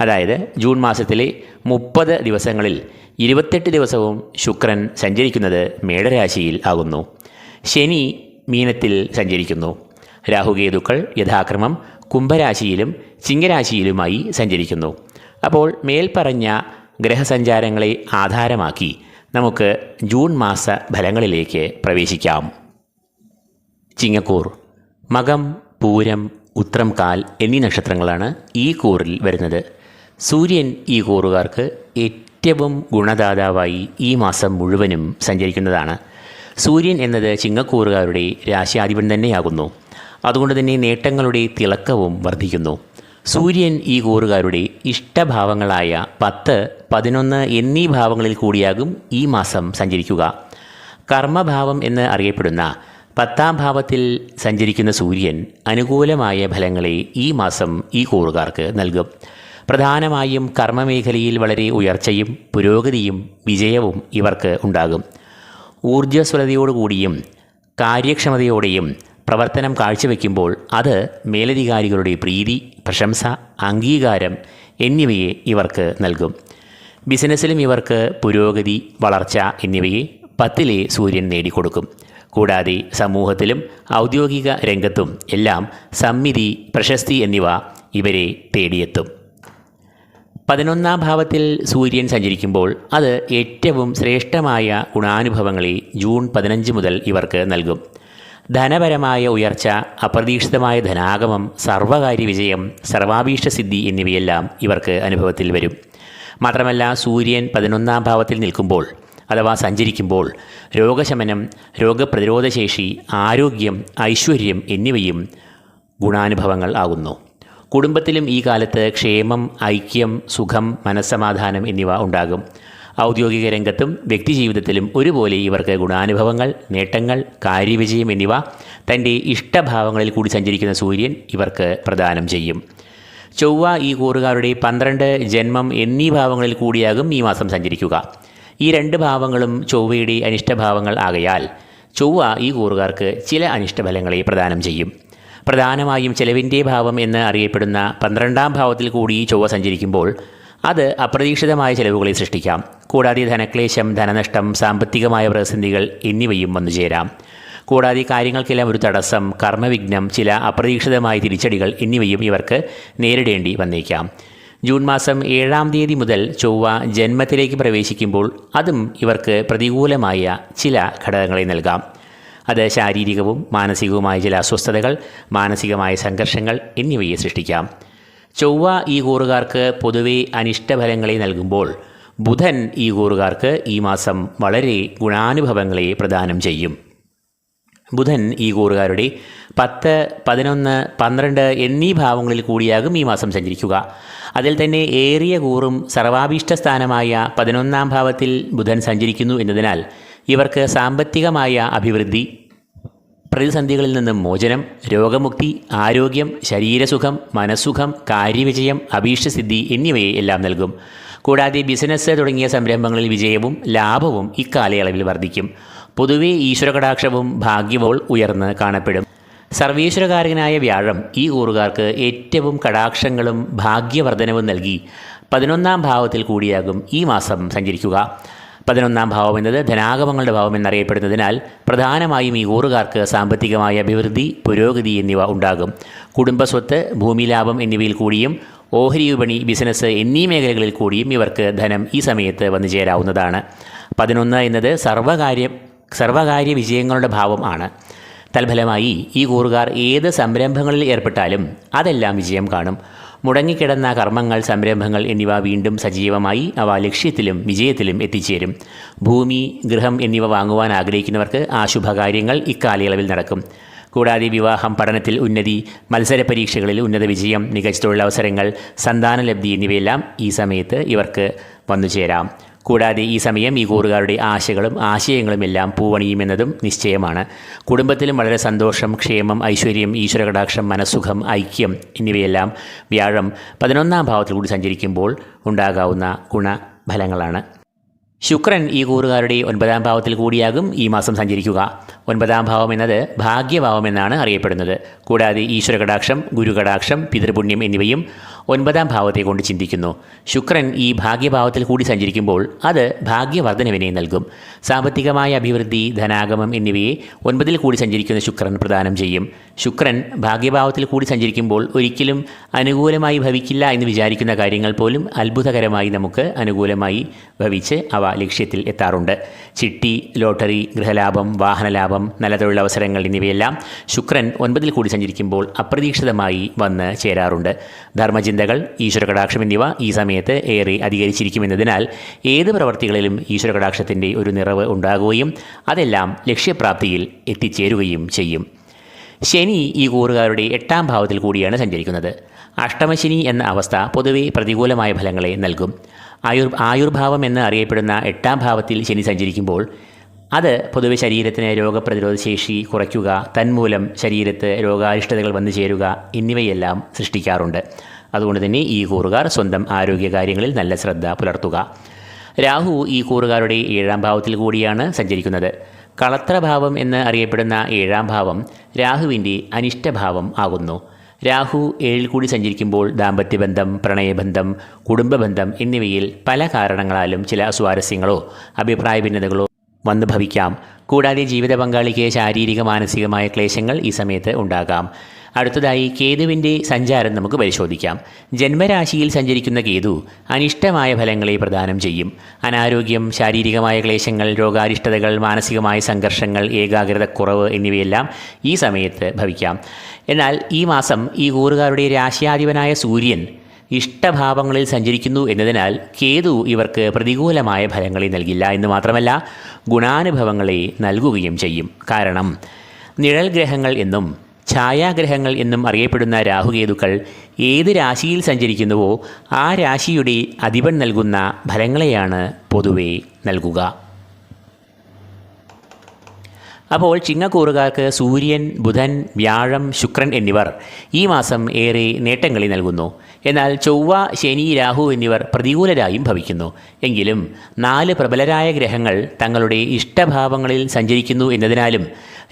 അതായത് ജൂൺ മാസത്തിലെ മുപ്പത് ദിവസങ്ങളിൽ ഇരുപത്തെട്ട് ദിവസവും ശുക്രൻ സഞ്ചരിക്കുന്നത് മേടരാശിയിൽ ആകുന്നു. ശനി മീനത്തിൽ സഞ്ചരിക്കുന്നു. രാഹുകേതുക്കൾ യഥാക്രമം കുംഭരാശിയിലും ചിങ്ങരാശിയിലുമായി സഞ്ചരിക്കുന്നു. അപ്പോൾ മേൽപ്പറഞ്ഞ ഗ്രഹസഞ്ചാരങ്ങളെ ആധാരമാക്കി നമുക്ക് ജൂൺ മാസ ഫലങ്ങളിലേക്ക് പ്രവേശിക്കാം. ചിങ്ങക്കൂർ മകം പൂരം ഉത്രം കാൽ എന്നീ നക്ഷത്രങ്ങളാണ് ഈ കൂറിൽ വരുന്നത്. സൂര്യൻ ഈ കൂറുകാർക്ക് ഏറ്റവും ഗുണദാതാവായി ഈ മാസം മുഴുവനും സഞ്ചരിക്കുന്നതാണ്. സൂര്യൻ എന്നത് ചിങ്ങക്കൂറുകാരുടെ രാശിയാധിപൻ തന്നെയാകുന്നു. അതുകൊണ്ട് തന്നെ നേട്ടങ്ങളുടെ തിളക്കവും വർദ്ധിക്കുന്നു. സൂര്യൻ ഈ കൂറുകാരുടെ ഇഷ്ടഭാവങ്ങളായ പത്ത് പതിനൊന്ന് എന്നീ ഭാവങ്ങളിൽ കൂടിയാകും ഈ മാസം സഞ്ചരിക്കുക. കർമ്മഭാവം എന്ന് അറിയപ്പെടുന്ന പത്താം ഭാവത്തിൽ സഞ്ചരിക്കുന്ന സൂര്യൻ അനുകൂലമായ ഫലങ്ങളെ ഈ മാസം ഈ കൂറുകാർക്ക് നൽകും. പ്രധാനമായും കർമ്മമേഖലയിൽ വളരെ ഉയർച്ചയും പുരോഗതിയും വിജയവും ഇവർക്ക് ഉണ്ടാകും. ഊർജസ്വലതയോടുകൂടിയും കാര്യക്ഷമതയോടെയും പ്രവർത്തനം കാഴ്ചവെക്കുമ്പോൾ അത് മേലധികാരികളുടെ പ്രീതി പ്രശംസ അംഗീകാരം എന്നിവയെ ഇവർക്ക് നൽകും. ബിസിനസ്സിലും ഇവർക്ക് പുരോഗതി വളർച്ച എന്നിവയെ പത്തിലെ സൂര്യൻ നേടിക്കൊടുക്കും. കൂടാതെ സമൂഹത്തിലും ഔദ്യോഗിക രംഗത്തും എല്ലാം സമ്മിതി പ്രശസ്തി എന്നിവ ഇവരെ തേടിയെത്തും. പതിനൊന്നാം ഭാവത്തിൽ സൂര്യൻ സഞ്ചരിക്കുമ്പോൾ അത് ഏറ്റവും ശ്രേഷ്ഠമായ ഗുണാനുഭവങ്ങളെ ജൂൺ പതിനഞ്ച് മുതൽ ഇവർക്ക് നൽകും. ധനപരമായ ഉയർച്ച അപ്രതീക്ഷിതമായ ധനാഗമം സർവകാര്യ വിജയം സർവാഭീഷ്ട സിദ്ധി എന്നിവയെല്ലാം ഇവർക്ക് അനുഭവത്തിൽ വരും. മാത്രമല്ല സൂര്യൻ പതിനൊന്നാം ഭാവത്തിൽ നിൽക്കുമ്പോൾ അഥവാ സഞ്ചരിക്കുമ്പോൾ രോഗശമനം രോഗപ്രതിരോധശേഷി ആരോഗ്യം ഐശ്വര്യം എന്നിവയും ഗുണാനുഭവങ്ങൾ ആകുന്നു. കുടുംബത്തിലും ഈ കാലത്ത് ക്ഷേമം ഐക്യം സുഖം മനസ്സമാധാനം എന്നിവ ഉണ്ടാകും. ഔദ്യോഗിക രംഗത്തും വ്യക്തിജീവിതത്തിലും ഒരുപോലെ ഇവർക്ക് ഗുണാനുഭവങ്ങൾ നേട്ടങ്ങൾ കാര്യവിജയം എന്നിവ തന്റെ ഇഷ്ടഭാവങ്ങളിൽ കൂടി സഞ്ചരിക്കുന്ന സൂര്യൻ ഇവർക്ക് പ്രദാനം ചെയ്യും. ചൊവ്വ ഈ കൂറുകാരുടെ പന്ത്രണ്ട് ജന്മം എന്നീ ഭാവങ്ങളിൽ കൂടിയാകും ഈ മാസം സഞ്ചരിക്കുക. ഈ രണ്ട് ഭാവങ്ങളും ചൊവ്വയുടെ അനിഷ്ടഭാവങ്ങൾ ആകയാൽ ചൊവ്വ ഈ കൂറുകാർക്ക് ചില അനിഷ്ടഫലങ്ങളെ പ്രദാനം ചെയ്യും. പ്രധാനമായും ചെലവിന്റെ ഭാവം എന്ന് അറിയപ്പെടുന്ന പന്ത്രണ്ടാം ഭാവത്തിൽ കൂടി ചൊവ്വ സഞ്ചരിക്കുമ്പോൾ അത് അപ്രതീക്ഷിതമായ ചെലവുകളെ സൃഷ്ടിക്കാം. കൂടാതെ ധനക്ലേശം ധനനഷ്ടം സാമ്പത്തികമായ പ്രതിസന്ധികൾ എന്നിവയും വന്നു ചേരാം. കൂടാതെ കാര്യങ്ങൾക്കെല്ലാം ഒരു തടസ്സം കർമ്മവിഘ്നം ചില അപ്രതീക്ഷിതമായ തിരിച്ചടികൾ എന്നിവയും ഇവർക്ക് നേരിടേണ്ടി വന്നേക്കാം. ജൂൺ മാസം ഏഴാം തീയതി മുതൽ ചൊവ്വ ജന്മത്തിലേക്ക് പ്രവേശിക്കുമ്പോൾ അതും ഇവർക്ക് പ്രതികൂലമായ ചില ഘടകങ്ങളെ നൽകാം. അത് ശാരീരികവും മാനസികവുമായ ചില അസ്വസ്ഥതകൾ മാനസികമായ സംഘർഷങ്ങൾ എന്നിവയെ സൃഷ്ടിക്കാം. ചൊവ്വ ഈ കൂറുകാർക്ക് പൊതുവെ അനിഷ്ടഫലങ്ങളെ നൽകുമ്പോൾ ബുധൻ ഈ കൂറുകാർക്ക് ഈ മാസം വളരെ ഗുണാനുഭവങ്ങളെ പ്രദാനം ചെയ്യും. ബുധൻ ഈ കൂറുകാരുടെ പത്ത് പതിനൊന്ന് പന്ത്രണ്ട് എന്നീ ഭാവങ്ങളിൽ കൂടിയാകും ഈ മാസം സഞ്ചരിക്കുക. അതിൽ തന്നെ ഏറിയ കൂറും സർവാഭീഷ്ട സ്ഥാനമായ പതിനൊന്നാം ഭാവത്തിൽ ബുധൻ സഞ്ചരിക്കുന്നു എന്നതിനാൽ ഇവർക്ക് സാമ്പത്തികമായ അഭിവൃദ്ധി പ്രതിസന്ധികളിൽ നിന്ന് മോചനം രോഗമുക്തി ആരോഗ്യം ശരീരസുഖം മനസ്സുഖം കാര്യവിജയം അഭീഷ്ടസിദ്ധി എന്നിവയെ എല്ലാം നൽകും. കൂടാതെ ബിസിനസ് തുടങ്ങിയ സംരംഭങ്ങളിൽ വിജയവും ലാഭവും ഇക്കാലയളവിൽ വർദ്ധിക്കും. പൊതുവെ ഈശ്വരകടാക്ഷവും ഭാഗ്യവോൾ ഉയർന്ന് കാണപ്പെടും. സർവീശ്വരകാരകനായ വ്യാഴം ഈ ഊറുകാർക്ക് ഏറ്റവും കടാക്ഷങ്ങളും ഭാഗ്യവർദ്ധനവും നൽകി. പതിനൊന്നാം ഭാവത്തിൽ കൂടിയാകും ഈ മാസം സഞ്ചരിക്കുക. പതിനൊന്നാം ഭാവം എന്നത് ധനാഗമങ്ങളുടെ ഭാവം എന്നറിയപ്പെടുന്നതിനാൽ പ്രധാനമായും ഈ ഊറുകാർക്ക് സാമ്പത്തികമായ അഭിവൃദ്ധി പുരോഗതി എന്നിവ ഉണ്ടാകും. കുടുംബസ്വത്ത് ഭൂമിലാഭം എന്നിവയിൽ കൂടിയും ഓഹരി വിപണി ബിസിനസ് എന്നീ മേഖലകളിൽ കൂടിയും ഇവർക്ക് ധനം ഈ സമയത്ത് വന്നു ചേരാവുന്നതാണ്. പതിനൊന്ന് എന്നത് സർവകാര്യ സർവകാര്യ വിജയങ്ങളുടെ ഭാവം ആണ്. തൽഫലമായി ഈ കൂറുകാർ ഏത് സംരംഭങ്ങളിൽ ഏർപ്പെട്ടാലും അതെല്ലാം വിജയം കാണും. മുടങ്ങിക്കിടന്ന കർമ്മങ്ങൾ സംരംഭങ്ങൾ എന്നിവ വീണ്ടും സജീവമായി അവ ലക്ഷ്യത്തിലും വിജയത്തിലും എത്തിച്ചേരും. ഭൂമി ഗൃഹം എന്നിവ വാങ്ങുവാൻ ആഗ്രഹിക്കുന്നവർക്ക് ആ ശുഭകാര്യങ്ങൾ ഇക്കാലയളവിൽ നടക്കും. കൂടാതെ വിവാഹം പഠനത്തിൽ ഉന്നതി മത്സര പരീക്ഷകളിൽ ഉന്നത വിജയം മികച്ച തൊഴിലവസരങ്ങൾ സന്താനലബ്ധി എന്നിവയെല്ലാം ഈ സമയത്ത് ഇവർക്ക് വന്നു ചേരാം കൂടാതെ ഈ സമയം ഈ കൂറുകാരുടെ ആശകളും ആശയങ്ങളും എല്ലാം പൂവണിയുമെന്നതും നിശ്ചയമാണ്. കുടുംബത്തിലും വളരെ സന്തോഷം ക്ഷേമം ഐശ്വര്യം ഈശ്വരകടാക്ഷം മനസ്സുഖം ഐക്യം എന്നിവയെല്ലാം വ്യാഴം പതിനൊന്നാം ഭാവത്തിൽ കൂടി സഞ്ചരിക്കുമ്പോൾ ഉണ്ടാകാവുന്ന ഗുണഫലങ്ങളാണ്. ശുക്രൻ ഈ കൂറുകാരുടെ ഒൻപതാം ഭാവത്തിൽ കൂടിയാകും ഈ മാസം സഞ്ചരിക്കുക. ഒൻപതാം ഭാവം എന്നത് ഭാഗ്യഭാവം എന്നാണ് അറിയപ്പെടുന്നത്. കൂടാതെ ഈശ്വരകടാക്ഷം ഗുരുകടാക്ഷം പിതൃപുണ്യം എന്നിവയും ഒൻപതാം ഭാവത്തെ കൊണ്ട് ചിന്തിക്കുന്നു. ശുക്രൻ ഈ ഭാഗ്യഭാവത്തിൽ കൂടി സഞ്ചരിക്കുമ്പോൾ അത് ഭാഗ്യവർദ്ധനവിനെ നൽകും. സാമ്പത്തികമായ അഭിവൃദ്ധി ധനാഗമം എന്നിവയെ ഒൻപതിൽ കൂടി സഞ്ചരിക്കുന്ന ശുക്രൻ പ്രദാനം ചെയ്യും. ശുക്രൻ ഭാഗ്യഭാവത്തിൽ കൂടി സഞ്ചരിക്കുമ്പോൾ ഒരിക്കലും അനുകൂലമായി ഭവിക്കില്ല എന്ന് വിചാരിക്കുന്ന കാര്യങ്ങൾ പോലും അത്ഭുതകരമായി നമുക്ക് അനുകൂലമായി ഭവിച്ച് അവ ലക്ഷ്യത്തിൽ എത്താറുണ്ട്. ചിട്ടി ലോട്ടറി ഗൃഹലാഭം വാഹനലാഭം നല്ല തൊഴിലവസരങ്ങൾ എന്നിവയെല്ലാം ശുക്രൻ ഒൻപതിൽ കൂടി സഞ്ചരിക്കുമ്പോൾ അപ്രതീക്ഷിതമായി വന്ന് ചേരാറുണ്ട്. ധർമ്മചിന്തകൾ ഈശ്വരകടാക്ഷം എന്നിവ ഈ സമയത്ത് ഏറെ അധികരിച്ചിരിക്കുമെന്നതിനാൽ ഏത് പ്രവർത്തികളിലും ഈശ്വരകടാക്ഷത്തിന്റെ ഒരു നിറവ് ഉണ്ടാകുകയും അതെല്ലാം ലക്ഷ്യപ്രാപ്തിയിൽ എത്തിച്ചേരുകയും ചെയ്യും. ശനി ഈ കൂറുകാരുടെ എട്ടാം ഭാവത്തിൽ കൂടിയാണ് സഞ്ചരിക്കുന്നത്. അഷ്ടമശനി എന്ന അവസ്ഥ പൊതുവെ പ്രതികൂലമായ ഫലങ്ങളെ നൽകും. ആയുർ ആയുർഭാവം എന്ന് അറിയപ്പെടുന്ന എട്ടാം ഭാവത്തിൽ ശനി സഞ്ചരിക്കുമ്പോൾ അത് പൊതുവെ ശരീരത്തിന് രോഗപ്രതിരോധ ശേഷി കുറയ്ക്കുക തന്മൂലം ശരീരത്ത് രോഗാരിഷ്ടതകൾ വന്നു ചേരുക എന്നിവയെല്ലാം സൃഷ്ടിക്കാറുണ്ട്. അതുകൊണ്ട് തന്നെ ഈ കൂറുകാർ സ്വന്തം ആരോഗ്യകാര്യങ്ങളിൽ നല്ല ശ്രദ്ധ പുലർത്തുക. രാഹു ഈ കൂറുകാരുടെ ഏഴാം ഭാവത്തിൽ കൂടിയാണ് സഞ്ചരിക്കുന്നത്. കളത്രഭാവം എന്ന് അറിയപ്പെടുന്ന ഏഴാം ഭാവം രാഹുവിന്റെ അനിഷ്ടഭാവം ആകുന്നു രാഹു ഏഴിൽ കൂടി സഞ്ചരിക്കുമ്പോൾ ദാമ്പത്യബന്ധം പ്രണയബന്ധം കുടുംബബന്ധം എന്നിവയിൽ പല കാരണങ്ങളാലും ചില സ്വാരസ്യങ്ങളോ അഭിപ്രായ ഭിന്നതകളോ വന്നു ഭവിക്കാം. കൂടാതെ ജീവിത പങ്കാളിക്ക് ശാരീരിക മാനസികമായ ക്ലേശങ്ങൾ ഈ സമയത്ത് ഉണ്ടാകാം. അടുത്തതായി കേതുവിന്റെ സഞ്ചാരം നമുക്ക് പരിശോധിക്കാം. ജന്മരാശിയിൽ സഞ്ചരിക്കുന്ന കേതു അനിഷ്ടമായ ഫലങ്ങളെ പ്രദാനം ചെയ്യും. അനാരോഗ്യം ശാരീരികമായ ക്ലേശങ്ങൾ രോഗാരിഷ്ടതകൾ മാനസികമായ സംഘർഷങ്ങൾ ഏകാഗ്രതക്കുറവ് എന്നിവയെല്ലാം ഈ സമയത്ത് ഭവിക്കാം. എന്നാൽ ഈ മാസം ഈ കൂറുകാരുടെ രാശിയാധിപനായ സൂര്യൻ ഇഷ്ടഭാവങ്ങളിൽ സഞ്ചരിക്കുന്നു എന്നതിനാൽ കേതു ഇവർക്ക് പ്രതികൂലമായ ഫലങ്ങളെ നൽകില്ല എന്ന് മാത്രമല്ല ഗുണാനുഭവങ്ങളെ നൽകുകയും ചെയ്യും. കാരണം നിഴൽ ഗ്രഹങ്ങൾ എന്നും ഛായാഗ്രഹങ്ങൾ എന്നും അറിയപ്പെടുന്ന രാഹുകേതുക്കൾ ഏത് രാശിയിൽ സഞ്ചരിക്കുന്നുവോ ആ രാശിയുടെ അധിപൻ നൽകുന്ന ഫലങ്ങളെയാണ് പൊതുവെ നൽകുക. അപ്പോൾ ചിങ്ങക്കൂറുകാർക്ക് സൂര്യൻ ബുധൻ വ്യാഴം ശുക്രൻ എന്നിവർ ഈ മാസം ഏറെ നേട്ടങ്ങളിൽ നൽകുന്നു. എന്നാൽ ചൊവ്വ ശനി രാഹു എന്നിവർ പ്രതികൂലരായും ഭവിക്കുന്നു. എങ്കിലും നാല് പ്രബലരായ ഗ്രഹങ്ങൾ തങ്ങളുടെ ഇഷ്ടഭാവങ്ങളിൽ സഞ്ചരിക്കുന്നു എന്നതിനാലും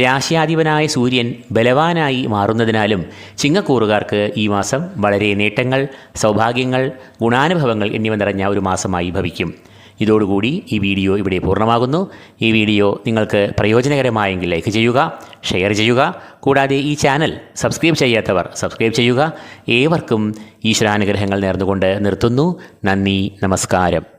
രാശ്യാധിപനായ സൂര്യൻ ബലവാനായി മാറുന്നതിനാലും ചിങ്ങക്കൂറുകാർക്ക് ഈ മാസം വളരെ നേട്ടങ്ങൾ സൗഭാഗ്യങ്ങൾ ഗുണാനുഭവങ്ങൾ എന്നിവ നിറഞ്ഞ ഒരു മാസമായി ഭവിക്കും. ഇതോടുകൂടി ഈ വീഡിയോ ഇവിടെ പൂർണമാകുന്നു. ഈ വീഡിയോ നിങ്ങൾക്ക് പ്രയോജനകരമായെങ്കിൽ ലൈക്ക് ചെയ്യുക ഷെയർ ചെയ്യുക. കൂടാതെ ഈ ചാനൽ സബ്സ്ക്രൈബ് ചെയ്യാത്തവർ സബ്സ്ക്രൈബ് ചെയ്യുക. ഏവർക്കും ഈശ്വരാനുഗ്രഹങ്ങൾ നേർന്നുകൊണ്ട് നിർത്തുന്നു. നന്ദി നമസ്കാരം.